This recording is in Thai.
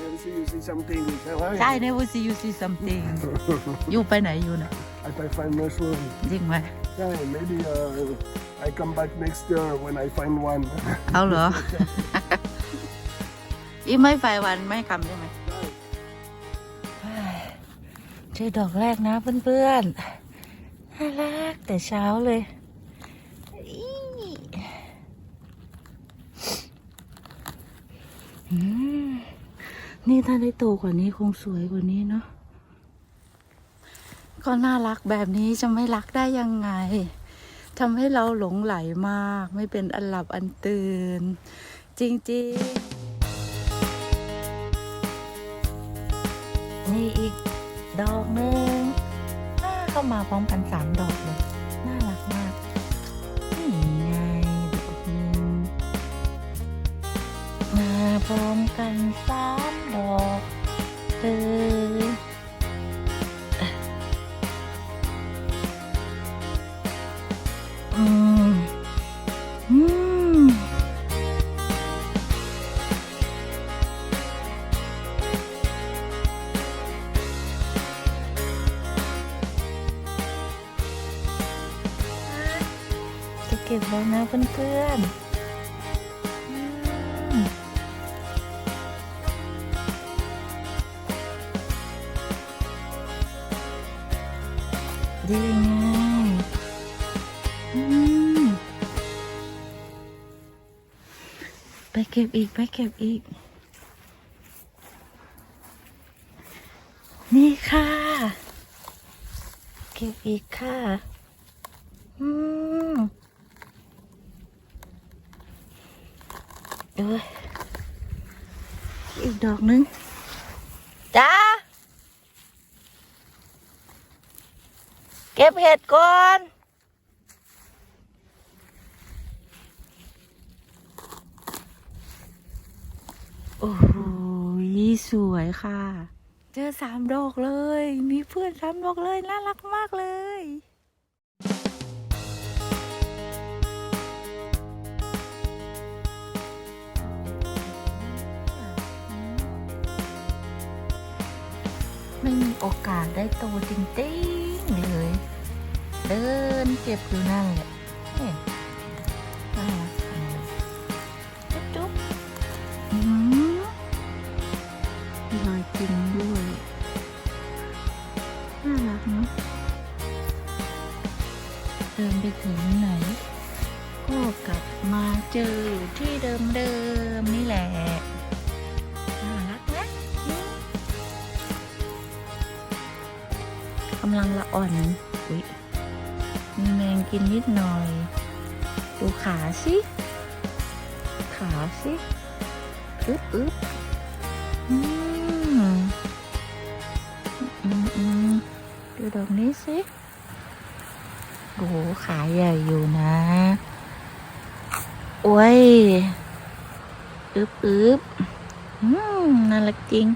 never see you see something. You say, "Hi." ใช่ never see you see something อยู่ไปไหนอยู่นะ I I find mushroom. จริงไหม Yeah, maybe uh, I come back next year when I find one. เอาเหรอ อีไม่ไฟวันไม่คำใช่ไหมเจอดอกแรกนะเพื่อนๆน่ารักแต่เช้าเลยอีอืม นี่ถ้าได้โตกว่านี้คงสวยกว่านี้เนาะก็น่ารักแบบนี้จะไม่รักได้ยังไงทำให้เราหลงไหลมาก ไม่เป็นอันหลับอันตื่น จริงๆ นี่อีกดอกหนึ่งน่าเข้ามาพร้อมกันสามดอกเลย น่ารักมากนี่ไงดอกหนึ่งมาพร้อมกันสาม ดอกเอืมอืมจะเก็บแล้วนะเพื่อนๆ ดีไงอืมไปเก็บอีก ไปเก็บอีก นี่ค่ะ เก็บอีกค่ะอืมเอ้ยอีกดอกหนึง จ้า เก็บเห็ดก่อนโอ้โหสวยค่ะ เจอสามดอกเลย มีเพื่อนสามดอกเลย น่ารักมากเลยไม่มีโอกาสได้โตจริงๆ เลยเดินเก็บอยู่นั่นแหละเนี่ยน่ารักจังเลยจุ๊บจุ๊บอืมมีรอยกินด้วยน่ารักเนาะเดินไปถึงไหน ก็กลับมาเจออยู่ที่เดิมๆนี่แหละ กำลังละอ่อนอุ๊ยมีแมงกินนิดหน่อย ดูขาสิขาสิอึ๊บอึ๊บอืมอืมอืมดูดอกนี้สิโอ้โหขาใหญ่อยู่นะโอ้ยอึ๊บอึ๊บอืมน่ารักจริง